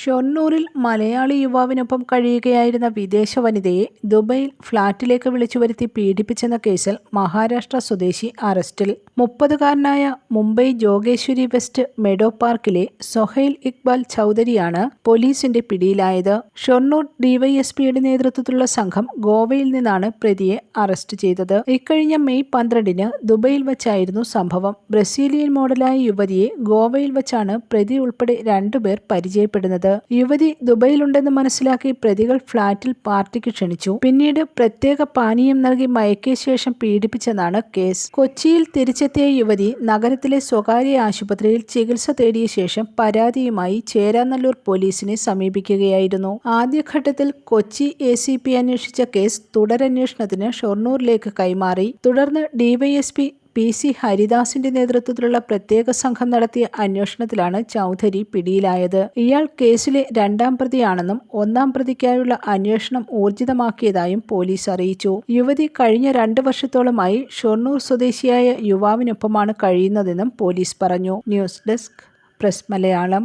ഷൊർണൂരിൽ മലയാളി യുവാവിനൊപ്പം കഴിയുകയായിരുന്ന വിദേശ വനിതയെ ദുബൈയിൽ ഫ്ളാറ്റിലേക്ക് വിളിച്ചു വരുത്തി പീഡിപ്പിച്ചെന്ന കേസിൽ മഹാരാഷ്ട്ര സ്വദേശി അറസ്റ്റിൽ. മുപ്പതുകാരനായ മുംബൈ ജോഗേശ്വരി വെസ്റ്റ് മെഡോ പാർക്കിലെ സൊഹൈൽ ഇക്ബാൽ ചൗധരിയാണ് പോലീസിന്റെ പിടിയിലായത്. ഷൊർണൂർ ഡിവൈഎസ്പിയുടെ നേതൃത്വത്തിലുള്ള സംഘം ഗോവയിൽ നിന്നാണ് പ്രതിയെ അറസ്റ്റ് ചെയ്തത്. ഇക്കഴിഞ്ഞ മെയ് പന്ത്രണ്ടിന് ദുബൈയിൽ വച്ചായിരുന്നു സംഭവം. ബ്രസീലിയൻ മോഡലായ യുവതിയെ ഗോവയിൽ വച്ചാണ് പ്രതി ഉൾപ്പെടെ രണ്ടുപേർ പരിചയപ്പെടുന്നത്. യുവതി ദുബൈയിലുണ്ടെന്ന് മനസ്സിലാക്കി പ്രതികൾ ഫ്ളാറ്റിൽ പാർട്ടിക്ക് ക്ഷണിച്ചു. പിന്നീട് പ്രത്യേക പാനീയം നൽകി മയക്കിയ ശേഷം പീഡിപ്പിച്ചെന്നാണ് കേസ്. കൊച്ചിയിൽ തിരിച്ചെത്തിയ യുവതി നഗരത്തിലെ സ്വകാര്യ ആശുപത്രിയിൽ ചികിത്സ തേടിയ ശേഷം പരാതിയുമായി ചേരാനല്ലൂർ പോലീസിനെ സമീപിക്കുകയായിരുന്നു. ആദ്യഘട്ടത്തിൽ കൊച്ചി എ സി പി അന്വേഷിച്ച കേസ് തുടരന്വേഷണത്തിന് ഷൊർണൂരിലേക്ക് കൈമാറി. തുടർന്ന് ഡിവൈഎസ്പി പി സി ഹരിദാസിന്റെ നേതൃത്വത്തിലുള്ള പ്രത്യേക സംഘം നടത്തിയ അന്വേഷണത്തിലാണ് ചൗധരി പിടിയിലായത്. ഇയാൾ കേസിലെ രണ്ടാം പ്രതിയാണെന്നും ഒന്നാം പ്രതിക്കായുള്ള അന്വേഷണം ഊർജിതമാക്കിയതായും പോലീസ് അറിയിച്ചു. യുവതി കഴിഞ്ഞ രണ്ട് വർഷത്തോളമായി ഷൊർണൂർ സ്വദേശിയായ യുവാവിനൊപ്പമാണ് കഴിയുന്നതെന്നും പോലീസ് പറഞ്ഞു. News desk press Malayalam.